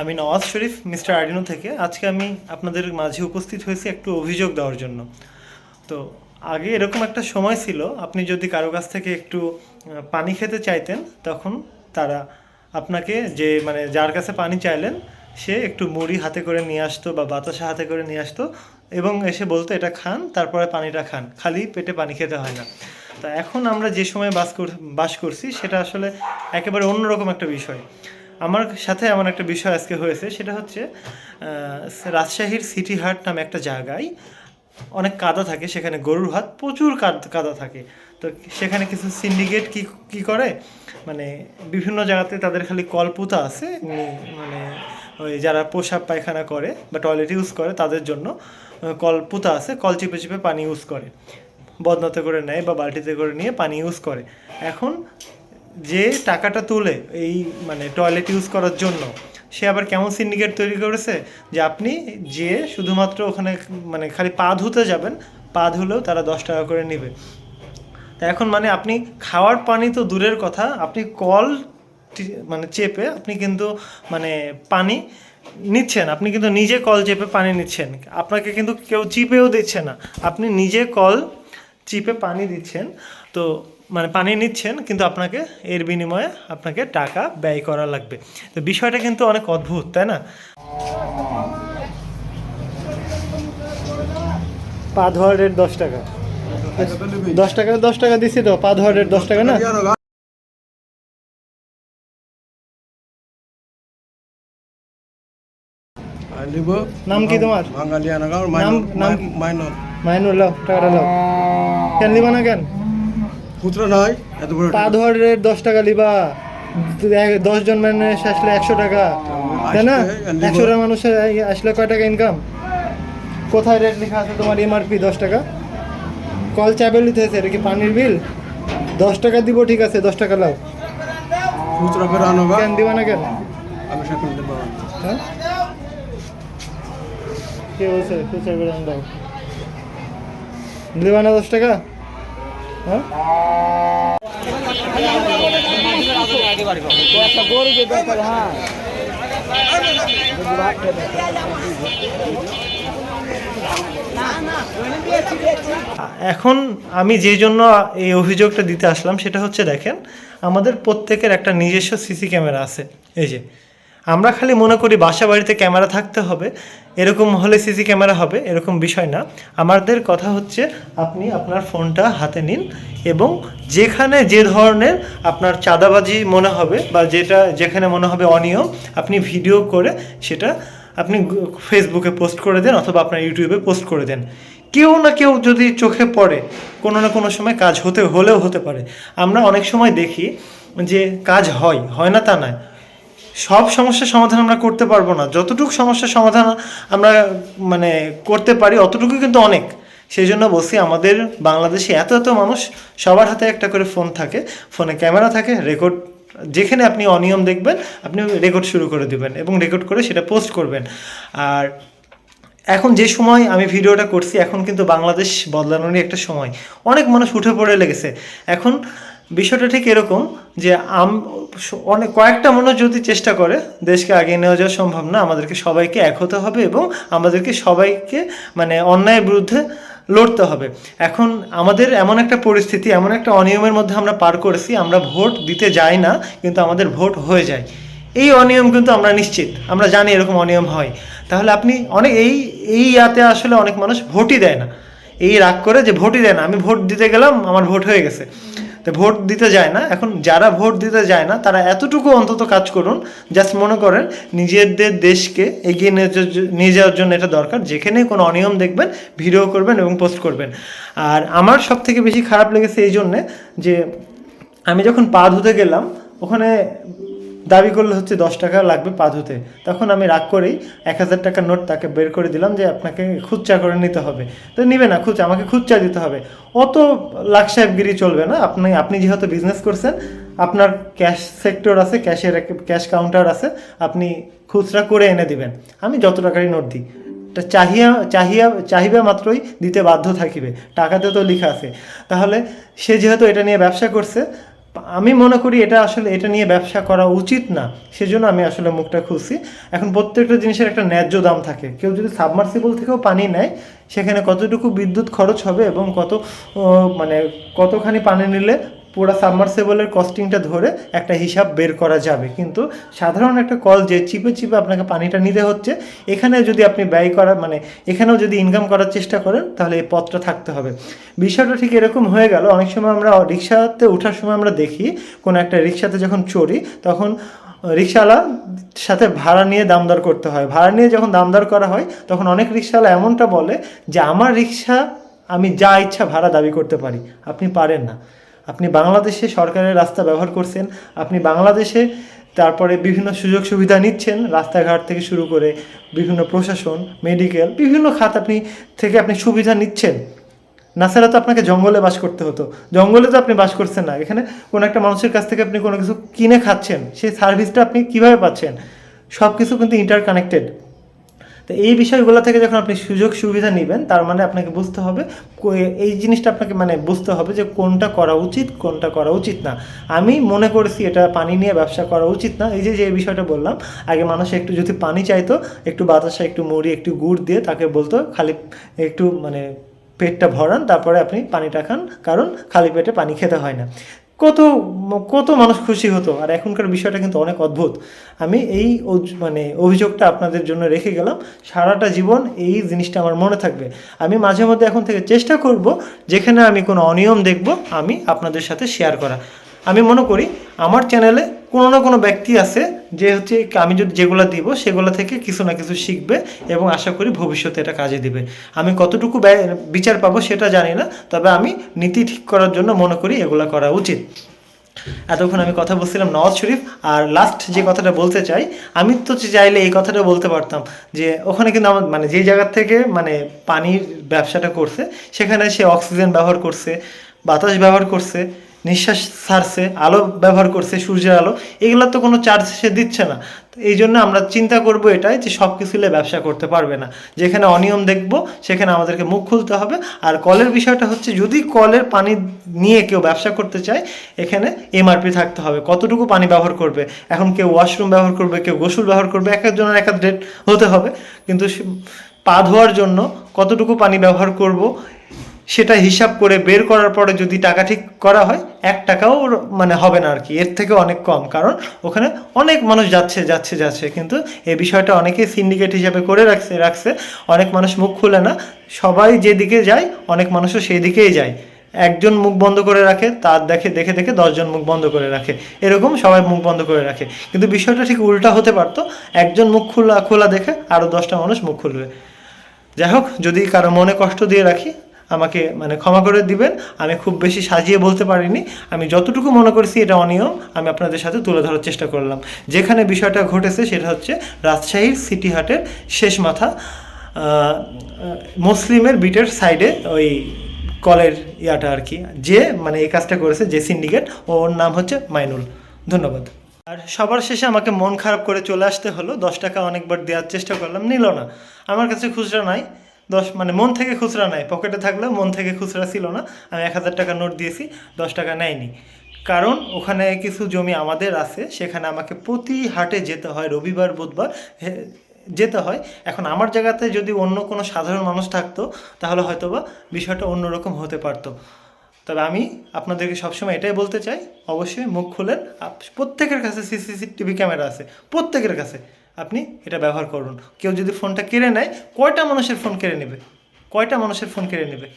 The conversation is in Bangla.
আমি নওয়াজ শরীফ, মিস্টার আর্ডিনো থেকে। আজকে আমি আপনাদের মাঝে উপস্থিত হয়েছি একটু অভিযোগ দেওয়ার জন্য। তো আগে এরকম একটা সময় ছিল, আপনি যদি কারও কাছ থেকে একটু পানি খেতে চাইতেন, তখন তারা আপনাকে যে মানে যার কাছে পানি চাইলেন, সে একটু মুড়ি হাতে করে নিয়ে আসতো বা বাতাসা হাতে করে নিয়ে আসতো এবং এসে বলতো, এটা খান, তারপরে পানিটা খান। খালি পেটে পানি খেতে হয় না। তা এখন আমরা যে সময় বাস বাস করছি, সেটা আসলে একেবারে অন্যরকম একটা বিষয়। আমার সাথে এমন একটা বিষয় আজকে হয়েছে, সেটা হচ্ছে রাজশাহীর সিটি হাট নামে একটা জায়গায় অনেক কাদা থাকে, সেখানে গরুর হাত প্রচুর কাদ- থাকে। তো সেখানে কিছু সিন্ডিকেট কি কি করে? মানে বিভিন্ন জায়গাতে তাদের খালি কলপুতা আছে মানে ওই যারা পোশাক পায়খানা করে বা টয়লেট ইউজ করে, তাদের জন্য কলপুতা আছে, কল চিপে চিপে পানি ইউজ করে। বদনাতে করে নেয় বা বালতিতে করে নিয়ে পানি ইউজ করে। এখন যে টাকাটা তুলে এই মানে টয়লেট ইউজ করার জন্য, সে আবার কেমন সিন্ডিকেট তৈরি করেছে? যে আপনি যে শুধুমাত্র ওখানে মানে খালি পা ধুতে যাবেন, পা ধুলেও তারা দশ টাকা করে নেবে। তা এখন মানে আপনি খাওয়ার পানি তো দূরের কথা, আপনি কল মানে চেপে আপনি কিন্তু মানে পানি নিচ্ছেন, আপনি কিন্তু নিজে কল চেপে পানি নিচ্ছেন। আপনাকে কিন্তু কেউ চিপেও দিচ্ছে না। আপনি নিজে কল চিপে পানি দিচ্ছেন। তো মানে পানি নিচ্ছেন কিন্তু আপনাকে এর বিনিময়ে আপনাকে টাকা ব্যয় করা লাগবে। তো বিষয়টা কিন্তু অনেক অদ্ভুত তাই না? পা ধোয়ার রেট দশ টাকা। দশ টাকা দশ টাকা দিছি তো পা ধোয়ার রেট দশ টাকা না? নাম কি তোমার? নাম- নাম মাইনুর লাও টাকাটা লাও। কেন লিবা না কেন? পুত্র নয় এত বড় পা রেট দশ টাকা লিবা। দশ জন মানুষ আসলে একশো টাকা। তাই না? একশো টা মানুষ আসলে কয় টাকা ইনকাম কোথায় রেট লেখা আছে তোমার এমআরপি দশ টাকা? কল চাপে হয়েছে এটা কি পানির বিল? দশ টাকা দিব ঠিক আছে দশ টাকা লাও। পুত্র করে আনবা কেন দিবা না কেন? আমি সকল দেব। হ্যাঁ? কে বলছে? খুচরা আন দাও দিবা না দশ টাকা? এখন আমি যে জন্য এই অভিযোগটা দিতে আসলাম, সেটা হচ্ছে দেখেন, আমাদের প্রত্যেকের একটা নিজস্ব সিসি ক্যামেরা আছে। এই যে আমরা খালি মনে করি বাসা বাড়িতে ক্যামেরা থাকতে হবে, এরকম হলে সিসি ক্যামেরা হবে, এরকম বিষয় না। আমাদের কথা হচ্ছে আপনি আপনার ফোনটা হাতে নিন এবং যেখানে যে ধরনের আপনার চাঁদাবাজি মনে হবে বা যেটা, যেখানে মনে হবে অনিয়ম, আপনি ভিডিও করে সেটা আপনি ফেসবুকে পোস্ট করে দেন অথবা আপনার ইউটিউবে পোস্ট করে দেন। কেউ না কেউ যদি চোখে পড়ে, কোনো না কোনো সময় কাজ হতে, হলেও হতে পারে। আমরা অনেক সময় দেখি যে কাজ হয় হয় না তা নয়। সব সমস্যার সমাধান আমরা করতে পারব না। যতটুকু সমস্যার সমাধান আমরা মানে করতে পারি অতটুকু কিন্তু অনেক। সেই জন্য বলছি, আমাদের বাংলাদেশে এত এত মানুষ সবার হাতে একটা করে ফোন থাকে। ফোনে ক্যামেরা থাকে, রেকর্ড, যেখানে আপনি অনিয়ম দেখবেন, আপনি রেকর্ড শুরু করে দেবেন এবং রেকর্ড করে সেটা পোস্ট করবেন। আর এখন যে সময় আমি ভিডিওটা করছি, এখন কিন্তু বাংলাদেশ বদলানোরই একটা সময়। অনেক মানুষ উঠে পড়ে লেগেছে। এখন বিষয়টা ঠিক এরকম যে আম, অনেক কয়েকটা মানুষ যদি চেষ্টা করে দেশকে আগিয়ে নেওয়া যাওয়া সম্ভব না, আমাদেরকে সবাইকে এক হতে হবে এবং আমাদেরকে সবাইকে মানে অন্যায়ের বিরুদ্ধে লড়তে হবে। এখন আমাদের এমন একটা পরিস্থিতি, এমন একটা অনিয়মের মধ্যে আমরা পার করেছি, আমরা ভোট দিতে যাই না, কিন্তু আমাদের ভোট হয়ে যায়। এই অনিয়ম কিন্তু আমরা নিশ্চিত, আমরা জানি এরকম অনিয়ম হয়। তাহলে আপনি অনেক, এই এই ইয়াতে আসলে অনেক মানুষ ভোটই দেয় না। এই রাগ করে যে ভোটই দেয় না, আমি ভোট দিতে গেলাম, আমার ভোট হয়ে গেছে। তো ভোট দিতে যায় না। এখন যারা ভোট দিতে যায় না, তারা এতটুকু অন্তত কাজ করুন জাস্ট মনে করেন নিজেদের দেশকে এগিয়ে নিয়ে যাওয়ার জন্য এটা দরকার। যেখানে কোনো অনিয়ম দেখবেন, ভিডিও করবেন এবং পোস্ট করবেন। আর আমার সব থেকে বেশি খারাপ লেগেছে এই জন্যে যে, আমি যখন পা ধুতে গেলাম, ওখানে দাবি করলে হচ্ছে দশ টাকা লাগবে পা ধুতে তখন আমি রাগ করেই এক হাজার টাকার নোট তাকে বের করে দিলাম যে আপনাকে খুচ্চা করে নিতে হবে। তো নিবে না খুচা আমাকে খুচ্চা দিতে হবে। অত লাখ সাহেবগিরি চলবে না। আপনি আপনি যেহেতু বিজনেস করছেন, আপনার ক্যাশ সেক্টর আছে ক্যাশের ক্যাশ কাউন্টার আছে, আপনি খুচরা করে এনে দিবেন। আমি যত টাকারই নোট দিই চাহিয়া চাহিয়া, চাহিবা মাত্রই দিতে বাধ্য থাকিবে। টাকাতে তো লেখা আছে। তাহলে সে যেহেতু এটা নিয়ে ব্যবসা করছে আমি মনে করি এটা আসলে এটা নিয়ে ব্যবসা করা উচিত না, সেজন্য আমি আসলে মুখটা খুলছি। এখন প্রত্যেকটা জিনিসের একটা ন্যায্য দাম থাকে। কেউ যদি সাবমার্সিবল থেকেও পানি নেয়, সেখানে কতটুকু বিদ্যুৎ খরচ হবে এবং কত মানে কতখানি পানি নিলে পুরো সাবমার্সেবলের কস্টিংটা ধরে একটা হিসাব বের করা যাবে। কিন্তু সাধারণ একটা কল যে চিপে চিপে আপনাকে পানিটা নিতে হচ্ছে, এখানে যদি আপনি ব্যয় করা মানে এখানেও যদি ইনকাম করার চেষ্টা করেন, তাহলে এই পথটা থাকতে হবে। বিষয়টা ঠিক এরকম হয়ে গেল, অনেক সময় আমরা রিক্সাতে ওঠার সময় আমরা দেখি, কোনো একটা রিক্সাতে যখন চড়ি, তখন রিক্সাওয়ালা সাথে ভাড়া নিয়ে দামদর করতে হয়। ভাড়া নিয়ে যখন দামদর করা হয়, তখন অনেক রিক্সাওয়ালা এমনটা বলে যে, আমার রিক্সা আমি যা ইচ্ছা ভাড়া দাবি করতে পারি। আপনি পারেন না। আপনি বাংলাদেশে সরকারের রাস্তা ব্যবহার করছেন, আপনি বাংলাদেশে তারপরে বিভিন্ন সুযোগ সুবিধা নিচ্ছেন, রাস্তাঘাট থেকে শুরু করে বিভিন্ন প্রশাসন মেডিকেল বিভিন্ন খাত আপনি থেকে আপনি সুবিধা নিচ্ছেন। না ছাড়া তো আপনাকে জঙ্গলে বাস করতে হতো। জঙ্গলে তো আপনি বাস করছেন না। এখানে কোনো একটা মানুষের কাছ থেকে আপনি কোনো কিছু কিনে খাচ্ছেন, সেই সার্ভিসটা আপনি কীভাবে পাচ্ছেন? সব কিছু কিন্তু ইন্টারকানেক্টেড তো এই বিষয়গুলো থেকে যখন আপনি সুযোগ সুবিধা নেবেন, তার মানে আপনাকে বুঝতে হবে এই জিনিসটা আপনাকে মানে বুঝতে হবে যে কোনটা করা উচিত, কোনটা করা উচিত না। আমি মনে করেছি এটা পানি নিয়ে ব্যবসা করা উচিত না। এই যে যে বিষয়টা বললাম, আগে মানুষ একটু যদি পানি চাইতো, একটু বাতাসা একটু মুড়ি, একটু গুড় দিয়ে তাকে বলতো, খালি একটু মানে পেটটা ভরান, তারপরে আপনি পানিটা খান, কারণ খালি পেটে পানি খেতে হয় না। কত কত মানুষ খুশি হতো। আর এখনকার বিষয়টা কিন্তু অনেক অদ্ভুত। আমি এই মানে অভিযোগটা আপনাদের জন্য রেখে গেলাম। সারাটা জীবন এই জিনিসটা আমার মনে থাকবে। আমি মাঝে মধ্যে এখন থেকে চেষ্টা করব যেখানে আমি কোনো অনিয়ম দেখব, আমি আপনাদের সাথে শেয়ার করা। আমি মনে করি, আমার চ্যানেলে কোনো না কোনো ব্যক্তি আছে যে হচ্ছে আমি যদি যেগুলো দিব সেগুলো থেকে কিছু না কিছু শিখবে এবং আশা করি ভবিষ্যতে এটা কাজে দিবে। আমি কতটুকু বিচার পাবো সেটা জানি না, তবে আমি নীতি ঠিক করার জন্য মনে করি এগুলো করা উচিত। এতক্ষণ আমি কথা বলছিলাম নওয়াজ শরীফ, আর লাস্ট যে কথাটা বলতে চাই, আমি তো চাইলে এই কথাটা বলতে পারতাম যে ওখানে কিন্তু আমার মানে যে জায়গার থেকে মানে পানির ব্যবসাটা করছে, সেখানে সে অক্সিজেন ব্যবহার করছে, বাতাস ব্যবহার করছে নিঃশ্বাস ছাড়ছে, আলো ব্যবহার করছে, সূর্যের আলো, এগুলোর তো কোনো চার্জ সে দিচ্ছে না। এই জন্য আমরা চিন্তা করব এটাই যে সব কিছু ব্যবসা করতে পারবে না। যেখানে অনিয়ম দেখব, সেখানে আমাদেরকে মুখ খুলতে হবে। আর কলের বিষয়টা হচ্ছে, যদি কলের পানি নিয়ে কেউ ব্যবসা করতে চায়, এখানে এমআরপি থাকতে হবে। কতটুকু পানি ব্যবহার করবে? এখন কেউ ওয়াশরুম ব্যবহার করবে, কেউ গোসল ব্যবহার করবে, এক একজনের এক এক রেট হতে হবে। কিন্তু পা ধোয়ার জন্য কতটুকু পানি ব্যবহার করব সেটা হিসাব করে বের করার পরে যদি টাকা ঠিক করা হয়, এক টাকাও মানে হবে না আর কি এর থেকে অনেক কম। কারণ ওখানে অনেক মানুষ যাচ্ছে যাচ্ছে যাচ্ছে। কিন্তু এই বিষয়টা অনেকেই সিন্ডিকেট হিসাবে করে রাখছে রাখছে। অনেক মানুষ মুখ খুলে না। সবাই যেদিকে যায়, অনেক মানুষও সেই দিকেই যায়। একজন মুখ বন্ধ করে রাখে, তার দেখে দেখে দেখে দশজন মুখ বন্ধ করে রাখে। এরকম সবাই মুখ বন্ধ করে রাখে। কিন্তু বিষয়টা ঠিক উল্টা হতে পারতো। একজন মুখ খোলা খোলা দেখে আরও দশটা মানুষ মুখ খুলবে। যাই হোক, যদি কারও মনে কষ্ট দিয়ে রাখি আমাকে মানে ক্ষমা করে দিবেন। আমি খুব বেশি সাজিয়ে বলতে পারিনি। আমি যতটুকু মনে করছি এটা অনিয়ম। আমি আপনাদের সাথে তুলে ধরার চেষ্টা করলাম। যেখানে বিষয়টা ঘটেছে সেটা হচ্ছে রাজশাহীর সিটি হাটের শেষ মাথা মুসলিমের বিটের সাইডে ওই কলের ইয়াটা আর কি। যে মানে এই কাজটা করেছে যে সিন্ডিকেট, ওর নাম হচ্ছে মাইনুল। ধন্যবাদ। আর সবার শেষে আমাকে মন খারাপ করে চলে আসতে হলো। দশ টাকা অনেকবার দেওয়ার চেষ্টা করলাম। নিল না। আমার কাছে খুচরা নাই। দশ মানে মন থেকে খুচরা নাই, পকেটে থাকলেও মন থেকে খুচরা ছিল না, আমি এক হাজার টাকা নোট দিয়েছি, দশ টাকা নেয়নি। কারণ ওখানে কিছু জমি আমাদের আছে, সেখানে আমাকে প্রতি হাটে যেতে হয়, রবিবার, বুধবার যেতে হয়। এখন আমার জায়গাতে যদি অন্য কোনো সাধারণ মানুষ থাকতো, তাহলে হয়তো বা বিষয়টা অন্যরকম হতে পারতো। তবে আমি আপনাদেরকে সবসময় এটাই বলতে চাই, অবশ্যই মুখ খুলেন প্রত্যেকের কাছে সিসিটিভি ক্যামেরা আছে, প্রত্যেকের কাছে। আপনি এটা ব্যবহার করুন। কেউ যদি ফোনটা কেড়ে নেয়, কয়টা মানুষের ফোন কেড়ে নেবে? কয়টা মানুষের ফোন কেড়ে নেবে?